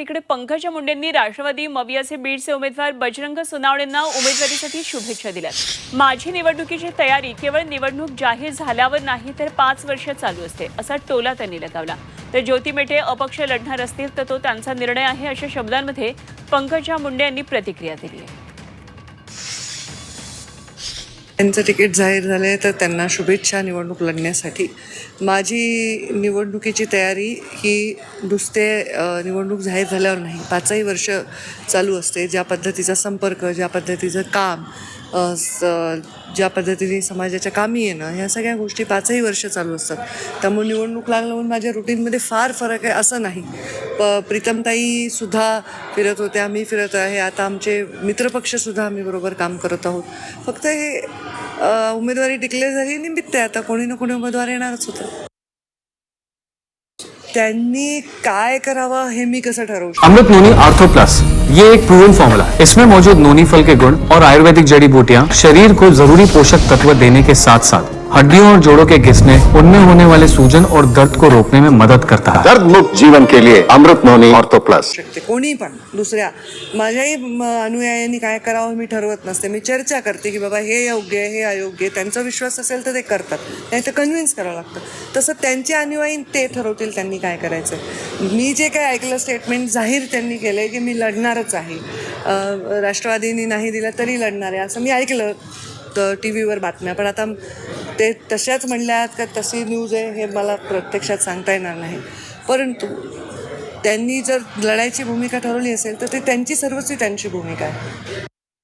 इकडे पंकजा मुंडेंनी राष्ट्रवादी मवियाचे बीडचे उमेदवार बजरंग सोनावणेंना उमेदवारीसाठी शुभेच्छा दिल्या माझी निवडणुकीची तयारी केवळ निवडणूक जाहीर झाल्यावर नाही तर पाच वर्ष चालू असते असा टोला त्यांनी लगावला. तर ज्योती मेटे अपक्ष लढणार असतील तर तो त्यांचा निर्णय आहे अशा शब्दांमध्ये पंकजा मुंडे यांनी प्रतिक्रिया दिली आहे. त्यांचं तिकीट जाहीर झालं आहे तर त्यांना शुभेच्छा निवडणूक लढण्यासाठी. माझी निवडणुकीची तयारी ही नुसते निवडणूक जाहीर झाल्यावर नाही पाचही वर्ष चालू असते. ज्या पद्धतीचा संपर्क ज्या पद्धतीचं काम स- ज्या पद्धतीने समाजाच्या कामी येणं ह्या सगळ्या गोष्टी पाचही वर्ष चालू असतात. त्यामुळे निवडणूक लागलं माझ्या रुटीनमध्ये फार फरक आहे असं नाही. प प्रीतमताईसुद्धा फिरत होते आम्ही फिरत आहे. आता आमचे मित्रपक्षसुद्धा आम्ही बरोबर काम करत आहोत. फक्त हे उमेदवारी डिक्लेअर झाली निमित्त आहे. आता कोणी ना कोणी उमेदवार येणारच होतं. त्यांनी काय करावं हे मी कसं ठरवू अमृत नोनी आर्थो प्लस. ये एक प्रूवन फॉर्मूला है। इसमें मौजूद नोनी फल के गुण और आयुर्वेदिक जड़ी बूटियाँ शरीर को जरूरी पोषक तत्व देने के साथ साथ हड्डियों और जोड़ों के घिसने उनमें होने वाले सूजन और दर्द को रोकने में मदद करता है। दर्द मुक्त जीवन के लिए अमृत नोनी ऑर्थो प्लस शकते कोणी पण दुसऱ्या माझ्याही म, अनुयायांनी काय करावं मी ठरवत नसते. मी चर्चा करते की बाबा हे योग्य आहे हे अयोग्य आहे त्यांचा विश्वास असेल तर ते करतात. नाही तर कन्व्हिन्स करावं लागतं. तसं त्यांचे अनुयायी ते ठरवतील त्यांनी काय करायचं. मी जे काय ऐकलं स्टेटमेंट जाहीर त्यांनी केलं आहे की मी लढणारच आहे. राष्ट्रवादीनी नाही दिलं तरी लढणार आहे. असं मी ऐकलं तर टी व्हीवर बातम्या. पण आता ते तशाच म्हणल्यात का तशी न्यूज आहे हे मला प्रत्यक्षात सांगता येणार नाही. परंतु त्यांनी जर लढायची भूमिका ठरवली असेल तर ते त्यांची सर्वस्वी त्यांची भूमिका आहे.